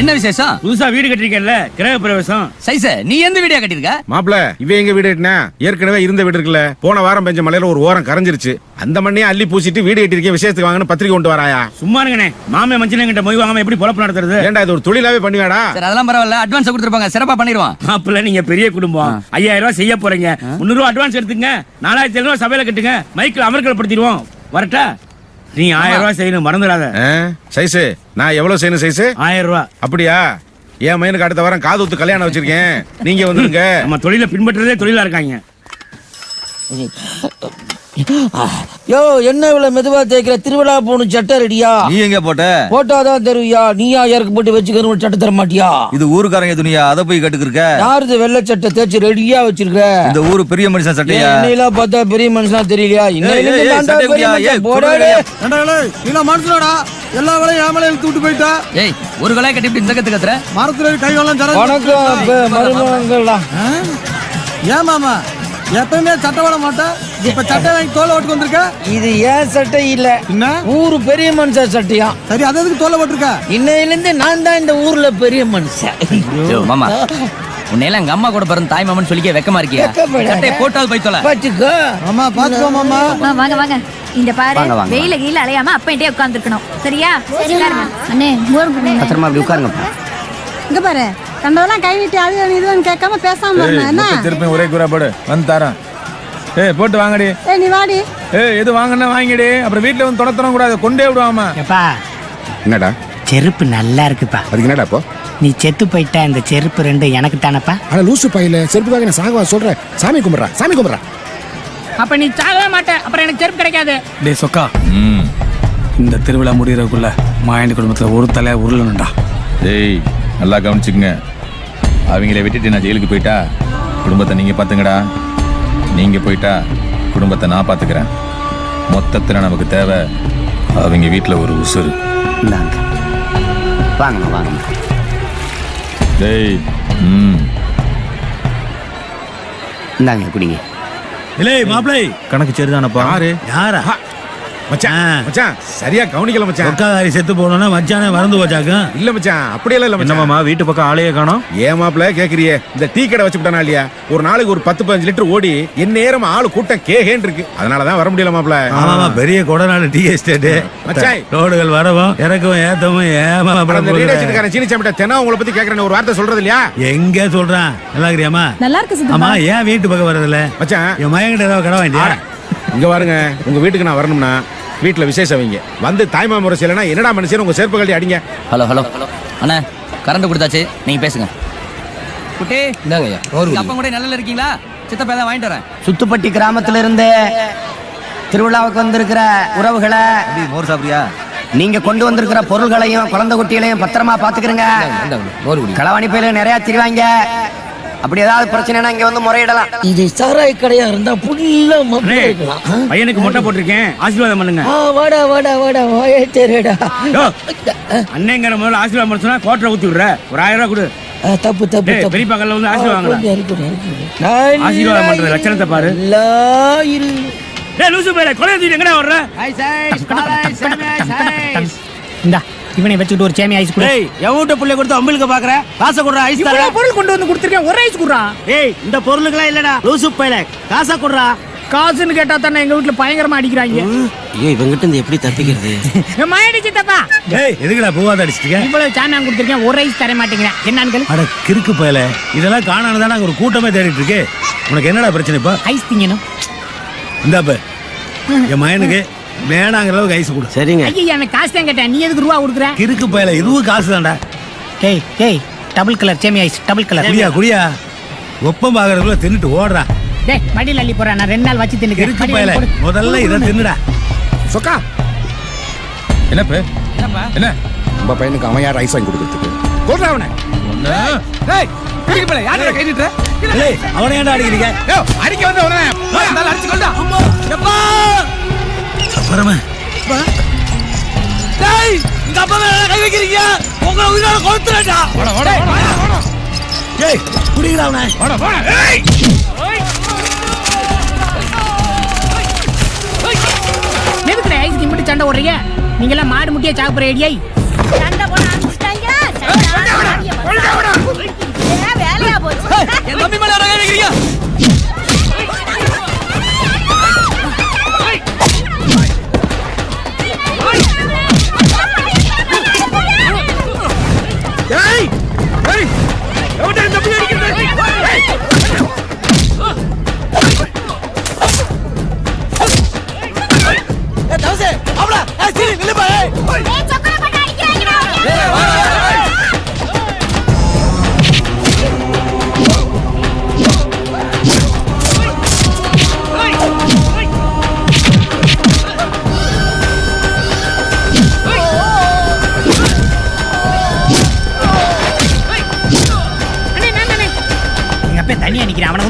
என்ன விசேஷம்? புதுசா வீடு கட்டிருக்கேன்ல கிரக பிரவேசம். சைஸ் நீ எந்த வீடியோ கட்டிருக்க மாப்பிள இவ எங்க வீடு கட்டினா? ஏற்கனவே இருந்த வீடு இருக்குல்ல. போன வாரம் பெஞ்ச மலையில ஒரு ஓரம் கரைஞ்சிருச்சு. அந்த மண்ணையே அள்ளி பூசிட்டு வீடு கட்டிருக்கேன் விசேஷத்துக்கு வாங்கன்னு பத்திரிக்கை கொண்டு வராயா? சும்மா இருங்கண்ணே மாமே மஞ்சள் மொய் வாங்காம எப்படி பொழப்பு நடத்துறது? ஏன்டா இது ஒரு தொழிலாவே பண்ணுவாடா சரி அதெல்லாம் பரவாயில்ல. அட்வான்ஸ் கொடுத்துருப்பாங்க. சிறப்பா பண்ணிடுவான். மாப்பிள்ள நீங்க பெரிய குடும்பம். ஐயாயிரம் ரூபாய் செய்ய போறீங்க. முந்நூறு ரூபாய் அட்வான்ஸ் எடுத்துங்க நாலாயிரத்தி ரூபாய் சபையில கட்டுங்க. மைக்கில் அமர்க்கலப்படுத்திடுவோம் வரட்டா? நீ ஆயிரம் ரூபாய் செய்யணும் மறந்துடாத. சைஸ் நான் எவ்வளவு செய்யணும் சைஸ் ஆயிரம் ரூபாய் அப்படியா? என் மையனுக்கு அடுத்த வாரம் காது ஊத்து கல்யாணம் வச்சிருக்கேன். நீங்க வந்துருங்க. நம்ம தொழிலை பின்பற்றுறதே தொழிலா இருக்காங்க. யோ என்ன இவ்வளவு மெதுவா தேய்க்கிற? திருவிழா போகணும் சட்டை ரெடியா? நீ எங்க போட்ட? போட்டாதான் தருவியா? நீயா யாருக்கு போட்டு வச்சுக்கணும் சட்டை தர மாட்டியா இது ஊருக்காரங்க துணியா? அதை போய் கட்டுக்கிருக்க? யாருது வெள்ளை சட்டை தேய்ச்சி ரெடியா வச்சிருக்க? இந்த ஊரு பெரிய மனுஷன் சட்டையா? இன்னையெல்லாம் பார்த்தா பெரிய மனுஷனா தெரியலையா? ஏய், எல்லா வேலையும் ஏமலை இழுத்து விட்டு போயிட்டா? ஏய் ஒரு கலையை கட்டி இப்படி இந்த கத்து கத்துற? மரத்துல கை எல்லாம் தர வணக்கம் ஏன் மாமா? எப்பயுமே சட்டை போட மாட்டேன் இப்ப சட்டை வாங்கி தோலை ஓட்டுக்கு வந்திருக்க? இது ஏன் சட்டை இல்ல? என்ன? ஊரு பெரிய மனுஷன் சட்டையா? சரி அது எதுக்கு தோலை போட்டிருக்க? இன்னையில இருந்து நான் தான் இந்த ஊர்ல பெரிய மனுஷன். மாமா. உன்னையெல்லாம் எங்க அம்மா கூட பிறந்த தாய் மாமன் சொல்லிக்க வெக்கமா இருக்கியா? போட்டால் போய் தொலை. வச்சுக்கோ. மாமா பாத்துக்கோ மாமா வாங்க வாங்க. இந்த பாரு வெயில கீழ அலையாம அப்பன்ட்டே உட்கார்ந்துருக்கணும். சரியா? உட்காருங்க. அண்ணே பத்திரமா அப்படி உட்காருங்கப்பா. இங்க பாரு. கண்டதெல்லாம் கை நீட்டி அது இதுன்னு கேட்காம பேசாம என்ன? திருப்பி ஒரே கூறா போடு. வந்து தரேன். ஏய் போட்டு வாங்கடி. ஏய் நீ வாடி. ஏய் எது வாங்கினா வாங்கிடி. அப்புறம் வீட்டுல வந்து தொடத்தரம் கூடாது. கொண்டே விடுவாமா எப்பா என்னடா? செருப்பு நல்லா இருக்குப்பா. அதுக்கு என்னடா இப்போ? நீ செத்து போயிட்ட இந்த செருப்பு ரெண்டு எனக்கு தானப்பா? ஆனா லூசு பையில செருப்புக்காக நான் சாகவா சொல்றேன் சாமி கும்பிட்றா சாமி கும்பிட்றா. அப்ப நீ சாகவே மாட்ட அப்புறம் எனக்கு செருப்பு கிடைக்காது. டேய் சொக்கா. இந்த திருவிழா முடியறதுக்குள்ள மாயண்டி குடும்பத்துல ஒரு தலை உருளணும்டா. டேய் நல்லா கவனிச்சுக்குங்க. அவங்கள விட்டுட்டு நான் ஜெயிலுக்கு போயிட்டா குடும்பத்தை நீங்க பாத்துங்கடா நீங்க போயிட்டா குடும்பத்தை நான் பாத்துக்கிறேன் மொத்தத்துல நமக்கு தேவை அவங்க வீட்டுல ஒரு உசுறு. இந்தாங்க. வாங்கம்மா வாங்கம்மா. டேய் ம். இந்தாங்க குடிங்க. இல்லை மாப்பிள்ளை. கணக்கு சரிதானப்பா? யாரு? யாரா? மச்சான் மச்சான் சரியா கவனிக்கல மச்சான். ஒக்காரி செத்து போனோம்னா மச்சானே மறந்து போச்சாக்கும் இல்ல மச்சான் அப்படியெல்லாம் இல்ல மச்சான். என்னமாமா வீட்டு பக்கம் ஆளையே காணோம். ஏன் மாப்பிள கேக்குறியே? இந்த டீ கடை வச்சுட்டானா இல்லையா? ஒரு நாளைக்கு ஒரு பத்து பதினஞ்சு லிட்டர் ஓடி என் நேரம் ஆளு கூட்டம் கேகேன்னு இருக்கு. அதனாலதான் வர முடியல மாப்பிள ஆமாமா பெரிய கொடநாடு டீ எஸ்டேட் மச்சான். ரோடுகள் வரவும் இறக்கவும் ஏத்தவும் ஏமா அந்த ரீட் வச்சிருக்கான சீனி சாப்பிட்ட தினம் உங்களை பத்தி கேக்குறேன்னு ஒரு வார்த்தை சொல்றது இல்லையா? எங்க சொல்றான்? நல்லா இருக்கிறியாமா நல்லா இருக்கு ஆமா ஏன் வீட்டு பக்கம் வரதில்ல மச்சான். என் மயங்கிட்ட ஏதாவது கடை வாங்கிட்டியா? இங்க பாருங்க உங்க வீட்டுக்கு நான் வரணும்னா வீட்டுல விசேஷம் வைங்க வந்து தாய்மா முறை செய்யலனா என்னடா மனுஷன் உங்க செருப்பு கழட்டி அடிங்க. ஹலோ ஹலோ அண்ணா கரண்ட் கொடுத்தாச்சு நீங்க பேசுங்க. குட்டி இந்தாங்க உங்க அப்பா கூட நல்லா இருக்கீங்களா? சித்தப்பா தான் வாங்கிட்டு வரேன். சுத்துப்பட்டி கிராமத்துல இருந்து திருவிழாவுக்கு வந்திருக்கிற உறவுகளை மோர் சாப்பிடுறியா? நீங்க கொண்டு வந்திருக்கிற பொருள்களையும் குழந்தை குட்டிகளையும் பத்திரமா பாத்துக்கிறங்க களவாணி பயில நிறைய திரிவாங்க. அப்படி ஏதாவது பிரச்சனைனா இங்க வந்து முறையிடலாம். இது சாராய கடையா இருந்தா புல்ல இருக்கலாம். ஆ? பையனுக்கு மொட்டை போட்டிருக்கேன். ஆசீர்வாதம் பண்ணுங்க. ஆ வாடா வாடா வாடா வாயே தெரியுடா யோ, அண்ணங்கிற முதல்ல ஆசீர்வாதம் பண்ண சொன்னா கோட்டரை ஊத்தி விடுற. ஒரு ஆயிரம் ரூபாய் கொடு. ஆ, தப்பு தப்பு டேய், தப்பு. பெரியப்பா கல்ல வந்து ஆசீர்வாதம் வாங்கலாம். ஆசீர்வாதம் பண்ற இரு. லட்சணத்தை பாரு. டேய் லூசு பையல கொலை தூக்கி எங்கடா வர்ற இந்தா. இவனை வச்சுக்கிட்டு ஒரு சேமி ஐஸ் கொடு. டேய் என் வீட்டு புள்ளைய கொடுத்து அம்பிளுக்கு பாக்குற? காசை கொடுறா ஐஸ் தர பொருள் கொண்டு வந்து கொடுத்துருக்கேன் ஒரு ஐஸ் குடுறா. ஏய் இந்த பொருளுக்கெல்லாம் இல்லடா லூசு பையல. காசை கொடுறா. காசுன்னு கேட்டா தானே எங்க வீட்டுல பயங்கரமா அடிக்கிறாங்க. ஐயோ இவங்கிட்ட இருந்து எப்படி தப்பிக்கிறது? மயடிச்சு தப்பா டேய் எதுக்குடா பூவாத அடிச்சிட்டீங்க இவ்வளவு சாமியான் கொடுத்துருக்கேன் ஒரு ஐஸ் தர மாட்டேங்கிறேன். என்னன்னு. அட கிறுக்கு பயல. இதெல்லாம் காணானதான அங்க ஒரு கூட்டமே தேடிட்டு இருக்கு. உனக்கு என்னடா பிரச்சனை இப்போ? ஐஸ் திங்கணும். இந்தாப்ப என் மயனுக்கு வேணாங்கிற அளவுக்கு ஐஸ் கொடு. சரிங்க. ஐயா எனக்கு காசு தான் கேட்டேன்? நீ எதுக்கு ரூபா கொடுக்குற? கிறுக்கு பயல இதுவும் காசு தான்டா. டேய் டேய் டபுள் கலர் சேமி ஐஸ் டபுள் கலர் குடியா குடியா. ஒப்பம் பாக்குறதுக்குள்ள தின்னுட்டு ஓடுறா. டேய் மடியில் அள்ளி போறேன் நான் ரெண்டு நாள் வச்சு கிறுக்கு தின்னுக்கிறேன் பயல. முதல்ல இதை தின்னுடா. சொக்கா. என்னப்ப? என்ன? நம்ம பையனுக்கு அவன் யார் ஐஸ் வாங்கி கொடுக்கறதுக்கு? கொல்றா அவனை. ஏய், அவனை ஏன்டா அடிக்கிறீங்க? அடிக்க வந்து அவனை அடிச்சு கொண்டா வரவன் டேய் எங்க அப்பா மேல கை வைக்கிறீங்க? உங்களை உயிரோட கொளுத்துறடா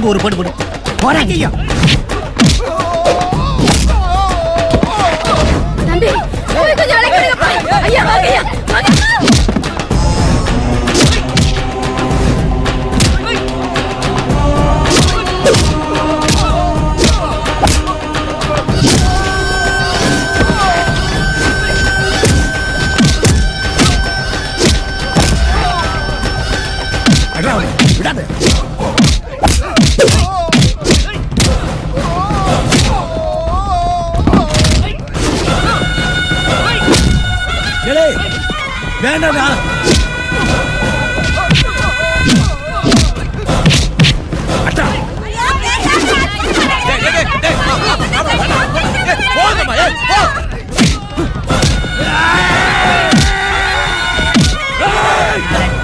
அங்க ஒரு போட்டு போடு. போறாங்க. ஐயா. தம்பி கொஞ்சம் ஐயா வாங்க ஐயா. வேண்டாடா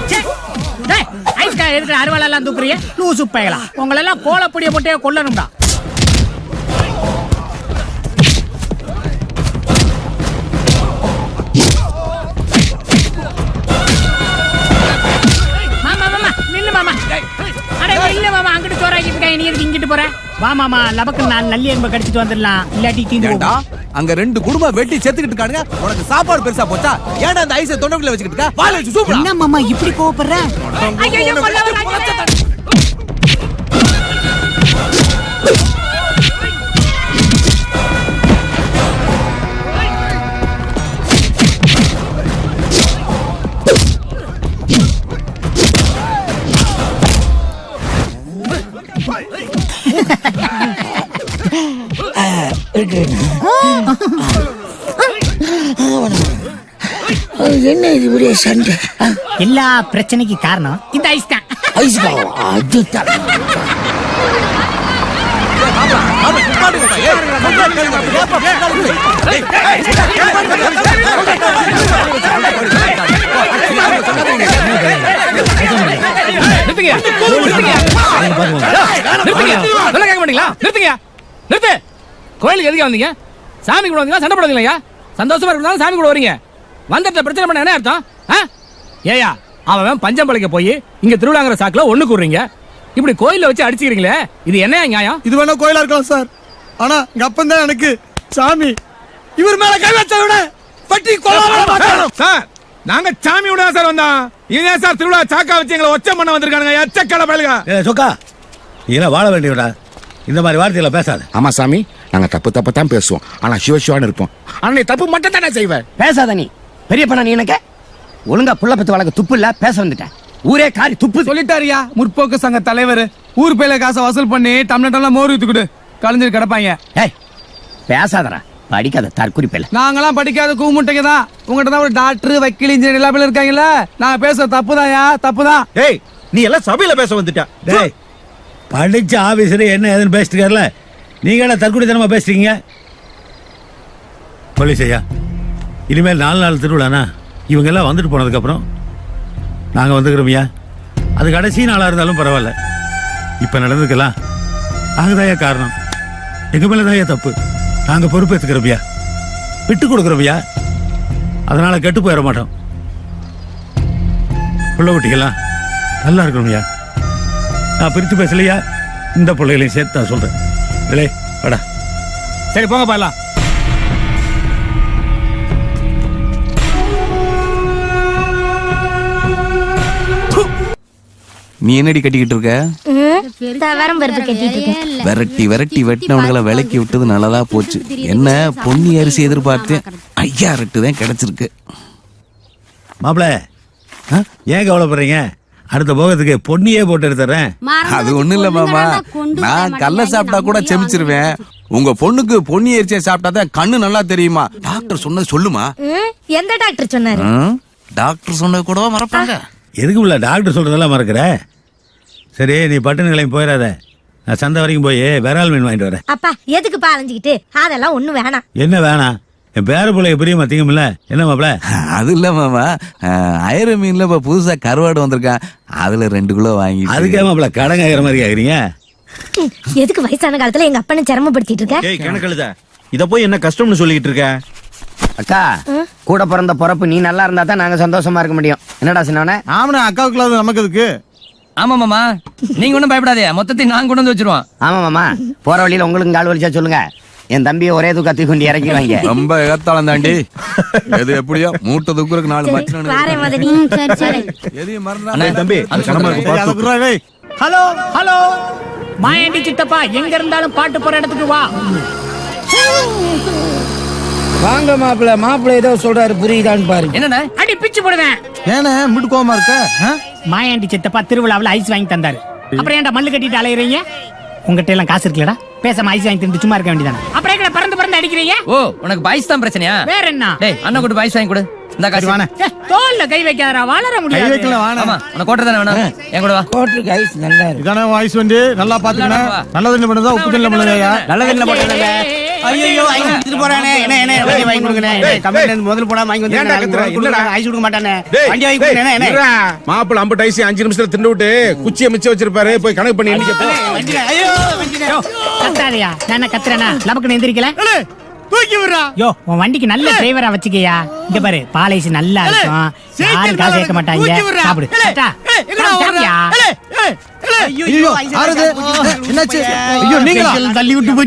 ச்சே. டேய், ஐஸ்கார் லூசு பயலா உங்களெல்லாம் கோலப்பொடியை போட்டே கொல்லணும்டா இல்ல மாமா அங்கிட்டு சோறாக்கிட்டு இருக்காங்க நீ எதுக்கு இங்கிட்டு போற? வா மாமா லபக்கு நான் நல்லி எலும்பை கடிச்சிட்டு வந்துடலாம். இல்லாட்டி தீந்து. அங்க ரெண்டு குடும்பம் வெட்டி செத்துக்கிட்டு இருக்கானுங்க. உனக்கு சாப்பாடு பெருசா போச்சா? ஏன்டா அந்த ஐஸை தொண்டைக்குள்ள வச்சுக்கிட்டு இருக்க? வாழ வச்சு சூப்பரா என்ன மாமா இப்படி கோவப்படுற? என்ன இது பெரிய சண்டை எல்லா பிரச்சனைக்கு காரணம் இந்த ஐஸ் தான் ஐஸ் நிறுத்து. கோயிலுக்கு எதுக்கு வந்தீங்க? சாமி கூட வந்தீங்களா? சண்டை போடுவீங்களா சந்தோஷமா இருந்தாலும் சாமி கூட வரீங்க. வந்துட்ட பிரச்சனை பண்ண என்ன அர்த்தம்? ஆ? ஏயா அவன் பஞ்சம் பழைக்க போய் இங்க திருவிழாங்கிற சாக்குல ஒண்ணு கூடுறீங்க இப்படி கோயில்ல வச்சு அடிச்சுக்கிறீங்களே இது என்ன நியாயம்? இது வேணா கோயிலா இருக்கலாம் சார். ஆனா எங்க அப்பன் தான் எனக்கு சாமி. இவர் மேல கை வச்ச விட பட்டி சார் நாங்க சாமியோட தான் சார் வந்தோம். இவங்க ஏன் சார் திருவிழா சாக்கா வச்சு எங்களை ஒச்சம் பண்ண வந்திருக்கானுங்க? எச்சக்கடை பயலுங்க. சொக்கா இதெல்லாம் வாழ வேண்டியவடா இந்த மாதிரி வார்த்தையில பேசாத. ஆமா சாமி. நாங்க தப்பு தப்பு தான் பேசுவோம். ஆனா சிவ சிவான்னு இருப்போம். ஆனா நீ தப்பு மட்டும் தானே செய்வேன் பேசாத நீ. பெரிய பண்ண நீ எனக்கு? ஒழுங்கா புள்ள பத்து வழக்கு துப்பு இல்ல பேச வந்துட்டேன். ஊரே காரி துப்பு. சொல்லிட்டாரியா முற்போக்கு சங்க தலைவர். ஊர் பேல காசை வசூல் பண்ணி டம்ளர் மோர் ஊத்தி கொடு. கலைஞர் கிடப்பாங்க. ஏய் பேசாதடா. படிக்காத தற்குறி பேல நாங்களாம் படிக்காத கூமுட்டைங்க தான். உங்ககிட்ட தான் ஒரு டாக்டர் வக்கீல் இன்ஜினியர் எல்லா பேரும் இருக்காங்கல்ல. நான் பேசுற தப்பு தான்யா தப்பு தான் ஏய் நீ எல்லாம் சபையில பேச வந்துட்ட. டேய் படிச்ச ஆபீசர் என்ன ஏதுன்னு பேசிட்டு இருக்காருல? நீங்க என்ன தற்குடித்தனமா பேசுறீங்க போலீஸ் ஐயா இனிமேல் நாலு நாள் திருவிழாண்ணா இவங்க எல்லாம் வந்துட்டு போனதுக்கப்புறம் நாங்கள் நாங்க வந்துக்கிறோம்யா அது கடைசி நாளாக இருந்தாலும் பரவாயில்ல. இப்போ நடந்துக்கலாம் நாங்கள் தாயா காரணம். எங்கள் மேலே தாயா தப்பு? நாங்கள் பொறுப்பேற்றுக்கிறோம்யா விட்டு கொடுக்குறோம்யா அதனால் கெட்டு போயிட மாட்டோம். புள்ள குட்டிகளா நல்லா இருக்கணும்யா நான் பிரித்து பேசலையா? இந்த பிள்ளைகளையும் சேர்த்து நான் சொல்றேன். இல்லை வாடா. சரி போங்க பாக்கலாம் நீ என்னடி கட்டிக்கிட்டு இருக்க? விரட்டி விரட்டி வெட்டினவனுங்களை விலக்கி விட்டது நல்லதா போச்சு. என்ன பொன்னி அரிசி எதிர்பார்த்தேன் ஐயா ரெட்டு தான் கிடைச்சிருக்கு. மாப்பிள ஏன் கவலைப்படுறீங்க? அடுத்த போகத்துக்கு பொன்னியே போட்டு எடுத்துறேன். அது ஒண்ணு இல்ல மாமா நான் கல்ல சாப்பிட்டா கூட செமிச்சிருவேன். உங்க பொண்ணுக்கு பொன்னி அரிசியை சாப்பிட்டா தான் கண்ணு நல்லா தெரியுமா? டாக்டர் சொன்னது சொல்லுமா? எந்த டாக்டர் சொன்னாரு? டாக்டர் சொன்னது கூடவா மறப்பாங்க. எதுக்கு உள்ள டாக்டர் சொல்றதெல்லாம் மறக்கிற? சரி நீ பட்டு நிலையம் போயிடாத. நான் சந்தை வரைக்கும் போய் விரால் மீன் வாங்கிட்டு வரேன். அப்பா எதுக்குப்பா அலைஞ்சுக்கிட்டு? அதெல்லாம் ஒண்ணும் வேணாம். என்ன வேணாம்? என் பேர பிள்ளைய பிரியமா திங்கும்ல என்ன மாப்பிள? அது இல்ல மாமா. அயிர மீன்ல இப்ப புதுசா கருவாடு வந்திருக்கான் அதுல ரெண்டு கிலோ வாங்கி அதுக்கே மாப்பிள கடன் கேட்கற மாதிரி கேக்குறீங்க? ம், எதுக்கு வயசான காலத்துல எங்க அப்பனை சிரமப்படுத்திட்டு இருக்க? ஏய் கணக்கெழுத இத போய் என்ன கஷ்டம்னு சொல்லிட்டு இருக்க? அக்கா கூட பிறந்த பிறப்பு நீ நல்லா இருந்தா தான் நாங்க சந்தோஷமா இருக்க முடியும். என்னடா சின்னவனே? ஆமாண்ணா அக்காவுக்குள்ள நமக்கு எதுக்கு? ஆமா மாமா. நீங்க ஒண்ணும் பயப்படாதே. மொத்தத்தையும் நான் கொண்டு வந்து வச்சிருவோம். ஆமா மாமா. போற வழியில உங்களுக்கு கால் வலிச்சா சொல்லுங்க. என் தம்பியை ஒரே தூக்கத்தி கொண்டு இறக்கிடுவாங்க. ரொம்ப ஏத்தாளம் தாண்டி. எது எப்படியோ மூட்டை தூக்குறதுக்கு நாலு எதையும் மறந்தா தம்பி டேய் ஹலோ ஹலோ. மாயாண்டி சித்தப்பா எங்க இருந்தாலும் பாட்டு போற இடத்துக்கு வா. வாங்க மாப்பிள்ள. மாப்பிள்ள ஏதோ சொல்றாரு புரியுதான்னு பாருங்க. என்னண்ணே? அடி பிச்சு போடுவேன். ஏண்ணே முட்டு கோவமா இருக்க? மாயாண்டி சித்தப்பா திருவிழாவுல ஐஸ் வாங்கி தந்தாரு. அப்புறம் ஏன்டா மல்லு கட்டிட்டு அலையறீங்க? உங்ககிட்ட எல்லாம் காசு இருக்குல்லடா. பேசாம ஐஸ் வாங்கி தின்னு சும்மா இருக்க வேண்டியதானே அப்புறம் எங்கடா பறந்து பறந்து அடிக்கிறீங்க? ஓ உனக்கு பாய்ஸ் தான் பிரச்சனையா? வேற என்ன டேய் அண்ணன் கூட பாய்ஸ் வாங்கி கொடு. இந்த காசு. வாண்ணே. ஏ, தோல்ல கை வைக்காதடா வளர கை முடியாது. வைக்கல வாண்ணே. ஆமா உனக்கு கோட்டை தானே வேணும்? என் கூட வா. கோட்டருக்கு ஐஸ் நல்லா இருக்கு. இதானே வாய்ஸ் வந்து நல்லா பாத்துக்கணும் நல்லது என்ன பண்ணுதா உப்பு தண்ணி பண்ணுதா நல்லது என்ன பண்றதுங்க ஐயோ எடுத்துட்டு போறானே. என்ன என்ன வண்டி வாங்கி கொடுங்கண்ணே கம்பெனில இருந்து முதல்ல போனா வாங்கி? வந்து இல்லடா. ஐஸ் கொடுக்க மாட்டானே? வண்டி வாங்கி டேய், கொடுங்கண்ணே என்ன. மாப்பிள்ள அம்பு டைசி அஞ்சு நிமிஷத்துல திண்டு விட்டு குச்சியை மிச்சம் வச்சிருப்பாரு. போய் கணக்கு பண்ணி எண்ணிக்க ஐயோ. கத்தாதயா. நான் என்ன கத்துறேனா? லபக்கு எந்திரிக்கல? தூக்கி விடுறா. யோ உன் வண்டிக்கு நல்ல டிரைவரா வச்சுக்கயா? இங்க பாரு பாலைஸ் நல்லா இருக்கும். யாரும் காசு கேட்க மாட்டாங்க. சாப்பிடு. ஐயோ ஆறுது என்னாச்சு? ஐயோ நீங்களா? தள்ளி விட்டு போயிட்டு